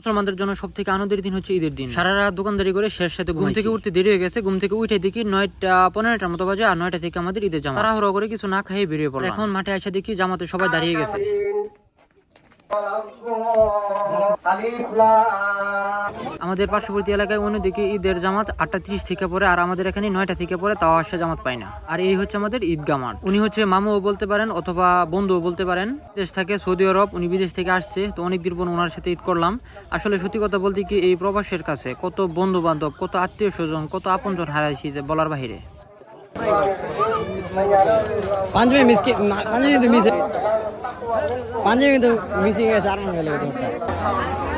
মুসলমানদের জন্য সব থেকে আনন্দের দিন হচ্ছে ঈদের দিন। সারা রাত দোকানদারি করে শেষ সাথে ঘুম থেকে উঠতে দেরি হয়ে গেছে ঘুম থেকে উঠে দেখি নয়টা পনেরোটার মতো বাজে আর নয়টা থেকে আমাদের ঈদের জামা তাড়াহুড়ো করে কিছু না খাইয়ে বেরিয়ে পড়ে এখন মাঠে আসা দেখি জামাতে সবাই দাঁড়িয়ে গেছে। আমাদের পার্শ্ববর্তী এলাকায় অন্যদিকে ঈদের জামাত আটটা ত্রিশ থেকে পরে আর আমাদের এখানে নয়টা থেকে পরে তাও আসে জামাত পাই না। আর এই হচ্ছে আমাদের ঈদগা মাঠ। উনি হচ্ছে মামুও বলতে পারেন অথবা বন্ধুও বলতে পারেন। দেশ থেকে সৌদি আরব, উনি বিদেশ থেকে আসছে, তো অনেকদিন পর ওনার সাথে ঈদ করলাম। আসলে সত্যি কথা বলতে কি এই প্রবাসের কাছে কত বন্ধু বান্ধব কত আত্মীয় স্বজন কত আপনজন হারাইছি যে বলার বাহিরে? পাঞ্জাবি কিন্তু মিসিং গেছে আর মনে গেলে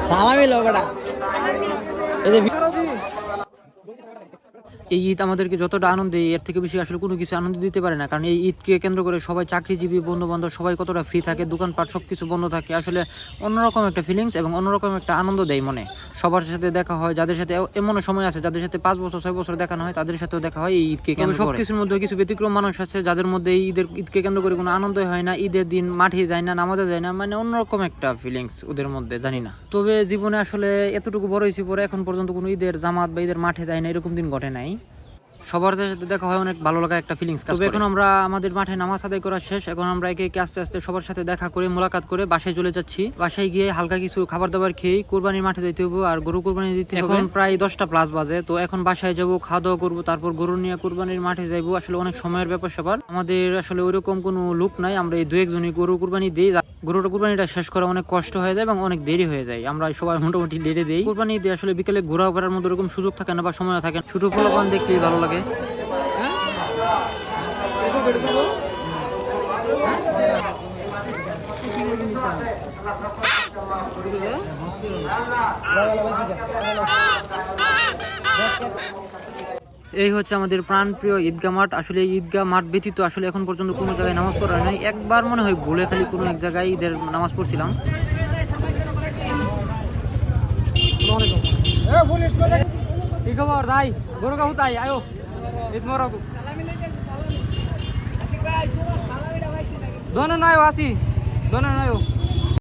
সালামি লোকটা। এই ঈদ আমাদেরকে যতটা আনন্দ এর থেকে বেশি আসলে কোনো কিছু আনন্দ দিতে পারে না। কারণ এই ঈদকে কেন্দ্র করে সবাই চাকরিজীবী বন্ধু বান্ধব সবাই কতটা ফ্রি থাকে, দোকানপাট সব কিছু বন্ধ থাকে, আসলে অন্যরকম একটা ফিলিংস এবং অন্যরকম একটা আনন্দ দেয় মনে। সবার সাথে দেখা হয় যাদের সাথে এমন সময় আছে যাদের সাথে পাঁচ বছর ছয় বছর দেখানো হয় তাদের সাথেও দেখা হয় এই ঈদকে কেন্দ্র সব কিছুর মধ্যে কিছু ব্যতিক্রম মানুষ আছে যাদের মধ্যে এই ঈদের ঈদকে কেন্দ্র করে কোনো আনন্দই হয় না ঈদের দিন মাঠে যায় না নামাজে যায় না মানে অন্যরকম একটা ফিলিংস ওদের মধ্যে জানি না। তবে জীবনে আসলে এতটুকু বড় হয়েছি পরে এখন পর্যন্ত কোনো ঈদের জামাত বা ঈদের মাঠে যায় না এরকম দিন ঘটে নাই। সবার সাথে দেখা হয় অনেক ভালো লাগা একটা ফিলিংস তবে এখন আমরা আমাদের মাঠে নামাজ আদায় করা শেষ এখন আমরা একে একে আস্তে আস্তে সবার সাথে দেখা করে মোলাকাত করে বাসায় চলে যাচ্ছি। বাসায় গিয়ে হালকা কিছু খাবার দাবার খেয়ে কোরবানির মাঠে যাইতে হবে আর গরু কোরবানি দিতে হবে। এখন প্রায় দশটা প্লাস বাজে তো এখন বাসায় যাব খাওয়া দাওয়া করব তারপর গরু নিয়ে কোরবানির মাঠে যাইবো। আসলে অনেক সময়ের ব্যাপার স্যাপার। আমাদের আসলে ওইরকম কোনো লুক নাই আমরা এই দু একজনই গরু কোরবানি দিই। গরুটা কোরবানিটা শেষ করা অনেক কষ্ট হয়ে যায় এবং অনেক দেরি হয়ে যায়। আমরা সবাই মোটামুটি লেটে দিই। কোরবানি দিয়ে আসলে বিকেলে ঘোরা ফেরার মতো ওরকম সুযোগ থাকে না বা সময় থাকে না। ছোট ফলপান দেখলেই ভালো লাগে। এই হচ্ছে আমাদের প্রাণপ্রিয় ঈদগাহ মাঠ। আসলে এই ঈদগাহ মাঠ ব্যতীত আসলে এখন পর্যন্ত কোনো জায়গায় নামাজ পড়া নাই। একবার মনে হয় ভুলে খালি কোনো এক জায়গায় ঈদের নামাজ পড়ছিলাম। কি খবর? গরু কাহু তাই, আয়ো। ঈদ মোবারক দোনো নয় আসি দোনো নয়